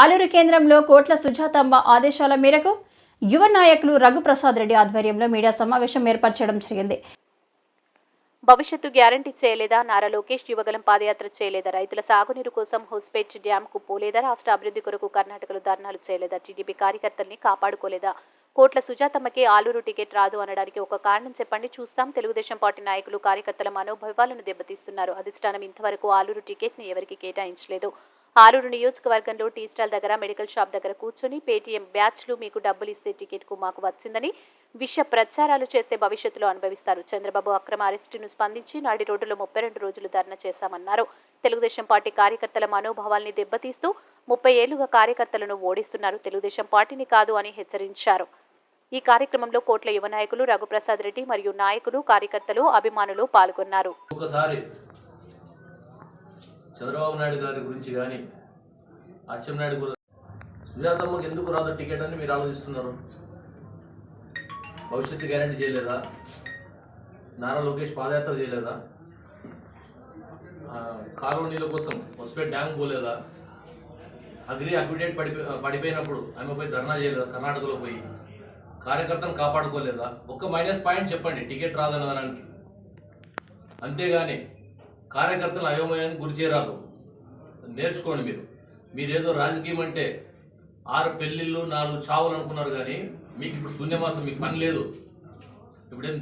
ఆలూరు కేంద్రంలో కోట్ల సుజాతమ్మ ఆదేశాల మేరకు యువ నాయకులు రఘుప్రసాద్ రెడ్డి ఆధ్వర్యంలో మీడియా సమావేశం ఏర్పరచడం జరిగింది. భవిష్యత్తు గ్యారంటీ చేయలేదా? నారా లోకేష్ యువగలం పాదయాత్ర చేయలేదా? రైతుల సాగునీరు కోసం హోస్పేట్ డ్యాంకు పోలేదా? రాష్ట్ర అభివృద్ధి కొరకు కర్ణాటకలో ధర్నాలు చేయలేదా? టీడీపీ కార్యకర్తల్ని కాపాడుకోలేదా? కోట్ల సుజాతమ్మకి ఆలూరు టికెట్ రాదు అనడానికి ఒక కారణం చెప్పండి. చూస్తాం. తెలుగుదేశం పార్టీ నాయకులు కార్యకర్తల మనోభావాలను దెబ్బతీస్తున్నారు. అధిష్టానం ఇంతవరకు ఆలూరు టికెట్ను ఎవరికి కేటాయించలేదు. ఆలూరు నియోజకవర్గంలో టీ స్టాల్ దగ్గర మెడికల్ షాప్ దగ్గర కూర్చొని పేటీఎం బ్యాచ్లు మీకు డబ్బులు ఇస్తే టికెట్కు మాకు వచ్చిందని విష ప్రచారాలు చేస్తే భవిష్యత్తులో అనుభవిస్తారు. చంద్రబాబు అక్రమ అరెస్టును స్పందించి నాడి రోడ్డులో ముప్పై రెండు రోజులు ధర్నా చేశామన్నారు. తెలుగుదేశం పార్టీ కార్యకర్తల మనోభావాల్ని దెబ్బతీస్తూ ముప్పై ఏళ్ళుగా కార్యకర్తలను ఓడిస్తున్నారు. తెలుగుదేశం పార్టీని కాదు అని హెచ్చరించారు. ఈ కార్యక్రమంలో కోట్ల యువ నాయకులు రఘుప్రసాద్ రెడ్డి మరియు నాయకులు కార్యకర్తలు అభిమానులు పాల్గొన్నారు. ఒకసారి చంద్రబాబు నాయుడు గారి గురించి కానీ అచ్చెన్నాయుడు గురించి సుజాతమ్మకి ఎందుకు రాదు టికెట్ అని మీరు ఆలోచిస్తున్నారు? భవిష్యత్తు గ్యారంటీ చేయలేదా? నారా లోకేష్ పాదయాత్ర చేయలేదా? కాలువ నీళ్ళ కోసం హొస్పేట్ డ్యామ్ పోలేదా? అగ్రి అక్విడేట్ పడి పడిపోయినప్పుడు ఆమె పోయి ధర్నా చేయలేదా? కర్ణాటకలో పోయి కార్యకర్తను కాపాడుకోలేదా? ఒక్క మైనస్ పాయింట్ చెప్పండి టికెట్ రాదనడానికి అంతేగాని కార్యకర్తలు అయోమయానికి గురి చేయరాదు. నేర్చుకోండి మీరు. మీరేదో రాజకీయం అంటే ఆరు పెళ్ళిళ్ళు నాలుగు చావులు అనుకున్నారు కానీ మీకు ఇప్పుడు శూన్యమాసం మీకు పని లేదు. ఇప్పుడేం